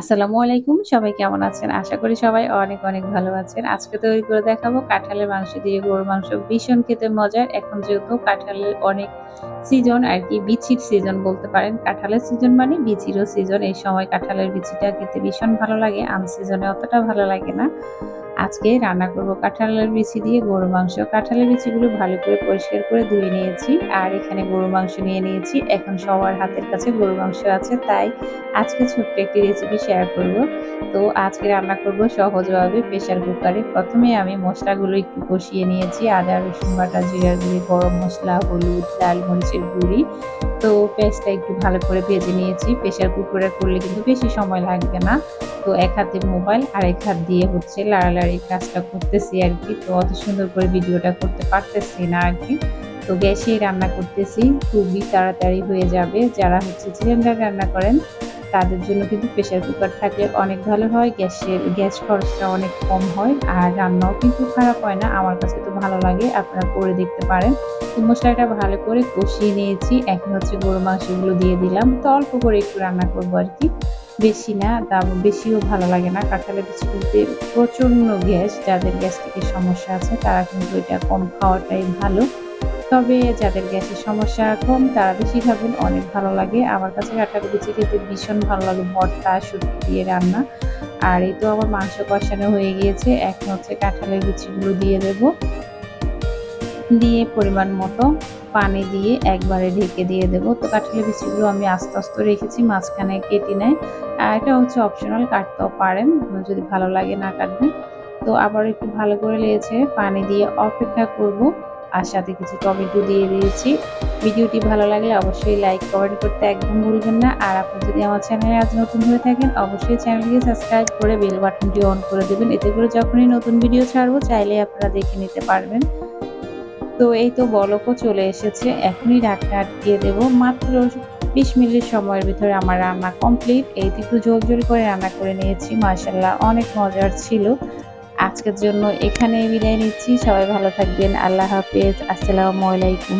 আসসালামু আলাইকুম। সবাই কেমন আছেন? আশা করি সবাই অনেক, অনেক ভালো আছেন। আজকে তৈরি করে দেখাবো কাঁঠালের মাংস দিয়ে গরুর মাংস। ভীষণ খেতে মজার। এখন যেহেতু কাঁঠালের অনেক সিজন আর কি বিচির সিজন বলতে পারেন। কাঁঠালের সিজন মানে বিচিরও সিজন। এই সময় কাঁঠালের বিচিটা খেতে ভীষণ ভালো লাগে। আম সিজনে অতটা ভালো লাগে না। আজকে রান্না করব কাঁঠালের বিচি দিয়ে গরুর মাংস। কাঁঠালের বিচিগুলো ভালো করে পরিষ্কার করে ধুয়ে নিয়েছি। আর এখানে গরুর মাংস নিয়ে নিয়েছি। এখন সবার হাতের কাছে গরুর মাংস আছে। তাই আজকে ছোট্ট একটি রেসিপি শেয়ার করব। তো আজকে রান্না করব সহজভাবে প্রেশার কুকারে। প্রথমে আমি মশলাগুলো একটু কষিয়ে নিয়েছি। আদা, রসুন বাটা, জিরার গুঁড়ি, গরম মশলা হলুদ, লাল মরিচের গুঁড়ি। তো পেঁয়াজটা একটু ভালো করে ভেজে নিয়েছি। প্রেশার কুকারে করলে কিন্তু বেশি সময় লাগবে না। তো এক হাতে মোবাইল আর এক হাত দিয়ে হচ্ছে লাড়ালাড়ি কাজটা করতেছি আর কি। তো অত সুন্দর করে ভিডিওটা করতে পারতেছি না আর কি। তো গ্যাসেই রান্না করতেছি, খুবই তাড়াতাড়ি হয়ে যাবে। যারা হচ্ছে সিলিন্ডার রান্না করেন, তাদের জন্য কিন্তু প্রেশার কুকার থাকলে অনেক ভালো হয়। গ্যাসের গ্যাস খরচটা অনেক কম হয় আর রান্নাও কিন্তু খারাপ হয় না। আমার কাছে তো ভালো লাগে, আপনারা করে দেখতে পারেন। তো মশলাটা ভালো করে কষিয়ে নিয়েছি। এখন হচ্ছে গরু মাংসগুলো দিয়ে দিলাম। তো অল্প করে একটু রান্না করব আর কি। বেশি না, দাম বেশিও ভালো লাগে না। কাঁঠালের বিচি বলতে প্রচণ্ড গ্যাস, যাদের গ্যাস্ট্রিকের সমস্যা আছে, তারা কিন্তু এটা কম খাওয়াটাই ভালো। তবে যাদের গ্যাসের সমস্যা কম, তারা বেশি খাবেন অনেক ভালো লাগে। আমার কাছে কাঁঠালের বিচি খেতে ভীষণ ভালো লাগে, ভর্তা শুটকি দিয়ে রান্না। আর এই তো আমার মাংস কষানো হয়ে গিয়েছে। এখন হচ্ছে কাঁঠালের বিচিগুলো দিয়ে দেব। দিয়ে পরিমাণ মতো পানি দিয়ে একবারে ঢেকে দিয়ে দেবো। তো কাঁঠালের বিচিগুলো আমি আস্তে আস্তে রেখেছি, মাঝখানে কেটে নেয় আর এটা হচ্ছে অপশনাল কাটতেও পারেন, যদি ভালো লাগে না কাটবেন। তো আবার একটু ভালো করে লেগেছে পানি দিয়ে অপেক্ষা করব। আর সাথে কিছু টমেটো দিয়ে দিয়েছি। ভিডিওটি ভালো লাগলে অবশ্যই লাইক, কমেন্ট করতে একদম ভুলবেন না। আর আপনি যদি আমার চ্যানেলে আজ নতুন হয়ে থাকেন, অবশ্যই চ্যানেলকে সাবস্ক্রাইব করে বেল বাটনটি অন করে দেবেন। এতে করে যখনই নতুন ভিডিও ছাড়বো চাইলে আপনারা দেখে নিতে পারবেন। তো এই তো বলকও চলে এসেছে। এখনই ঢাকটা আটকিয়ে দেবো। মাত্র বিশ মিনিট সময়ের ভিতরে আমার রান্না কমপ্লিট। এই একটু জোর জোর করে রান্না করে নিয়েছি। মার্শাল্লাহ অনেক মজার ছিল। আজকের জন্য এখানে বিদায় নিচ্ছি। সবাই ভালো থাকবেন। আল্লাহ হাফেজ। আসসালামু আলাইকুম।